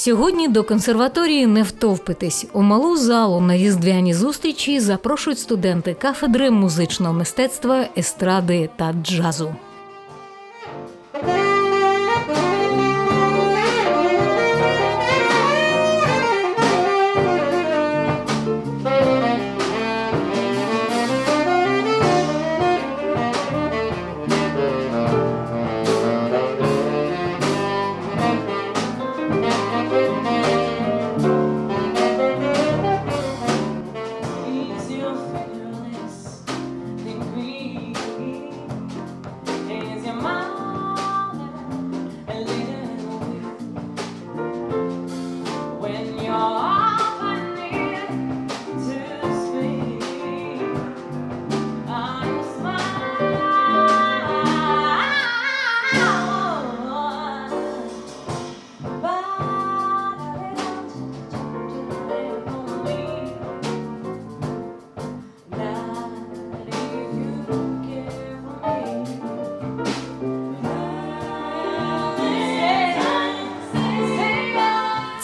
Сьогодні до консерваторії не втовпитись. У малу залу на різдвяні зустрічі запрошують студенти кафедри музичного мистецтва, естради та джазу.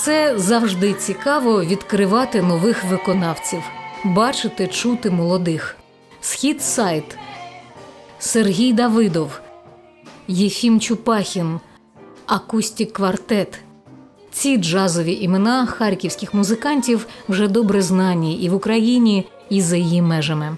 Це завжди цікаво відкривати нових виконавців, бачити, чути молодих. Схід сайт Сергій Давидов, Єфім Чупахін, Акустік Квартет. Ці джазові імена харківських музикантів вже добре знані і в Україні, і за її межами.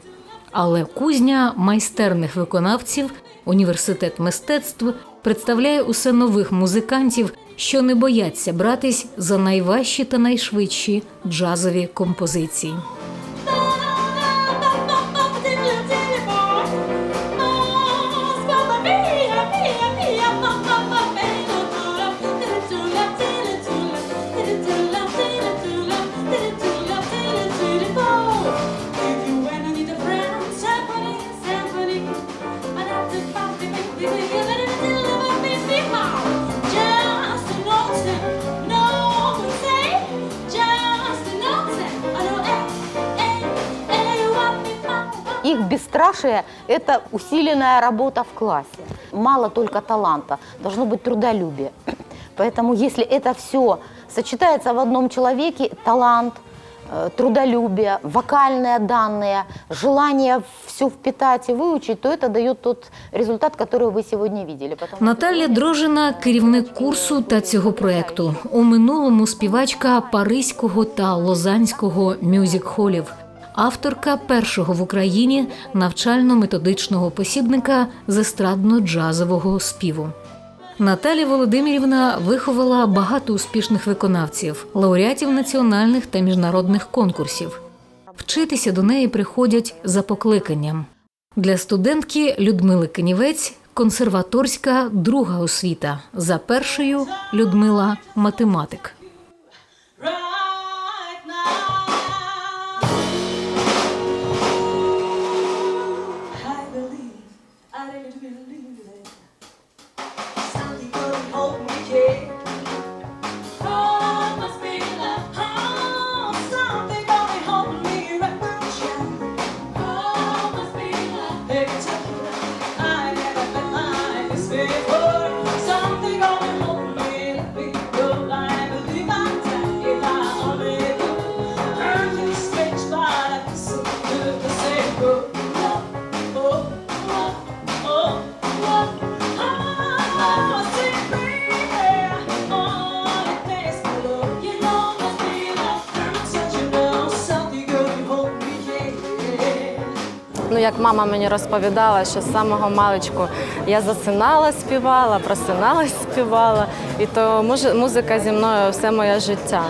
Але кузня майстерних виконавців, університет мистецтв представляє усе нових музикантів, що не бояться братись за найважчі та найшвидші джазові композиції. бесстрашие – это усиленная работа в классе. Мало только таланта, должно быть трудолюбие. Поэтому если это все сочетается в одном человеке, талант, э, трудолюбие, вокальные данные, желание все впитать и выучить, то это дает тот результат, который вы сегодня видели. Потому Наталя Дрожина керівник курсу та цього проекту. У минулому співачка Паризького та Лозанського мюзик-холів. Авторка першого в Україні навчально-методичного посібника з естрадно-джазового співу. Наталя Володимирівна виховала багато успішних виконавців, лауреатів національних та міжнародних конкурсів. Вчитися до неї приходять за покликанням. Для студентки Людмили Кенівець консерваторська друга освіта. За першою Людмила математик. Як мама мені розповідала, що з самого маличку я засинала, співала, просиналась, співала. І то музика зі мною все моє життя.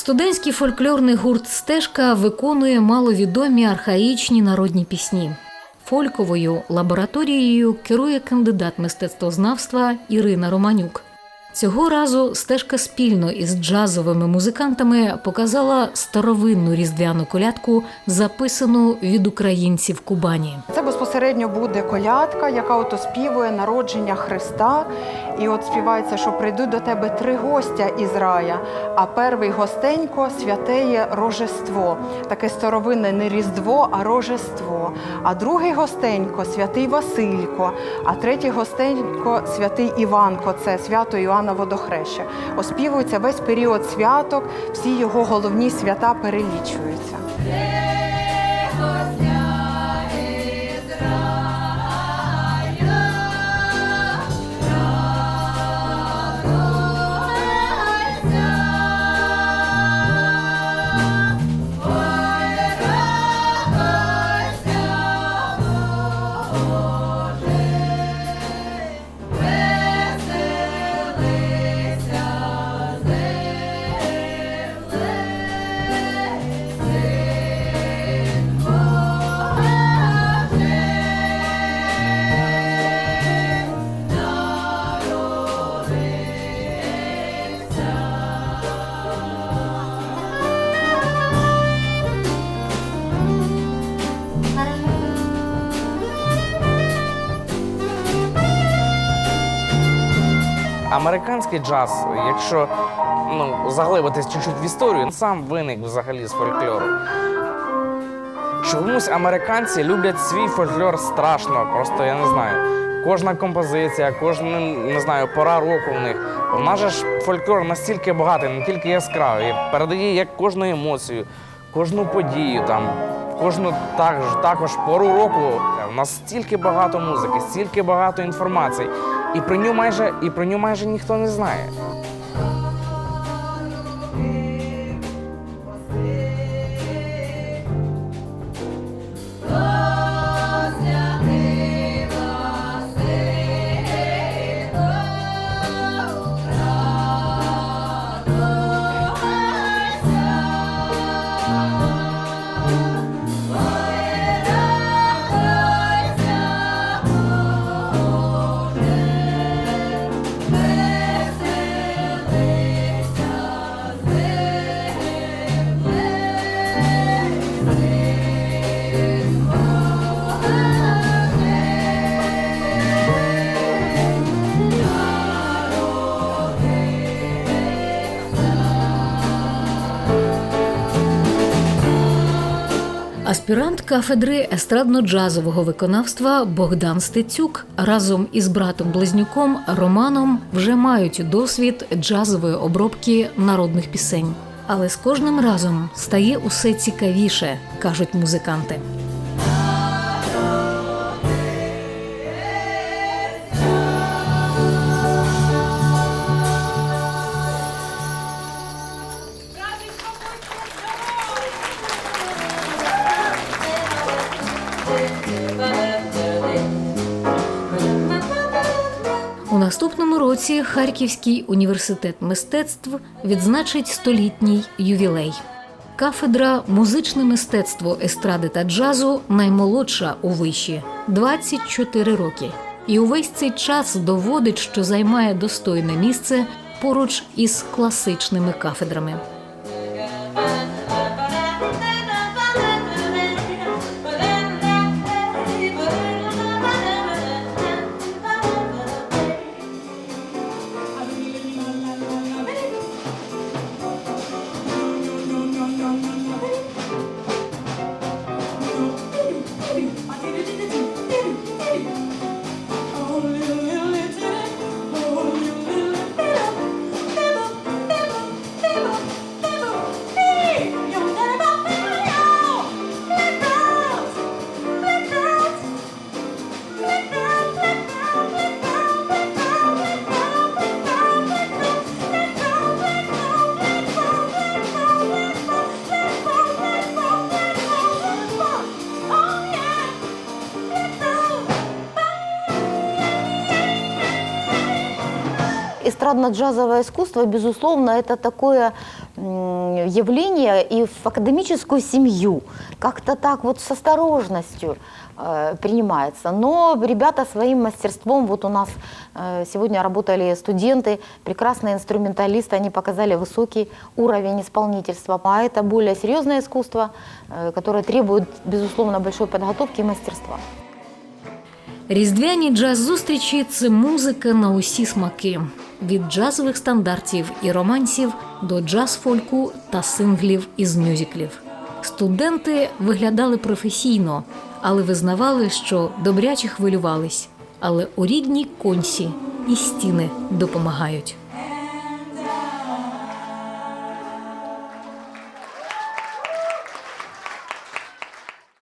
Студентський фольклорний гурт Стежка виконує маловідомі архаїчні народні пісні. Фольковою лабораторією керує кандидат мистецтвознавства Ірина Романюк. Цього разу стежка спільно із джазовими музикантами показала старовинну різдвяну колядку, записану від українців Кубані. Це безпосередньо буде колядка, яка от оспівує народження Христа. І от співається, що прийдуть до тебе три гостя із рая, а перший гостенько святеє Рожество. Таке старовинне не Різдво, а Рожество. А другий гостенько святий Василько, а третій гостенько святий Іванко, це свято Іоанна Водохреща. Оспівується весь період святок, всі його головні свята перелічуються. Американський джаз, якщо ну, заглибитись чуть-чуть в історію, сам виник взагалі з фольклору. Чомусь американці люблять свій фольклор страшно, просто я не знаю. Кожна композиція, кожна не знаю, пора року в них. У нас же ж фольклор настільки багатий, не тільки яскравий, передає як кожну емоцію, кожну подію, там, кожну також, також пору року. У нас стільки багато музики, стільки багато інформації. І про нього майже, і про нього майже ніхто не знає. Аспірант кафедри естрадно-джазового виконавства Богдан Стецюк разом із братом-близнюком Романом вже мають досвід джазової обробки народних пісень. Але з кожним разом стає усе цікавіше, кажуть музиканти. Році Харківський університет мистецтв відзначить столітній ювілей. Кафедра музичне мистецтво естради та джазу наймолодша у виші 24 роки. І увесь цей час доводить, що займає достойне місце поруч із класичними кафедрами. Эстрадно-джазовое искусство, безусловно, это такое м, явление и в академическую семью как-то так вот с осторожностью э, принимается. Но ребята своим мастерством, вот у нас э, сегодня работали студенты, прекрасные инструменталисты, они показали высокий уровень исполнительства. А это более серьезное искусство, э, которое требует, безусловно, большой подготовки и мастерства. Різдвяні джаз-зустрічі це музика на усі смаки Від джазових стандартів і романсів до джаз-фольку та синглів із мюзиклів. Студенти виглядали професійно, але визнавали, що добряче хвилювались. Але у рідній консі і стіни допомагають.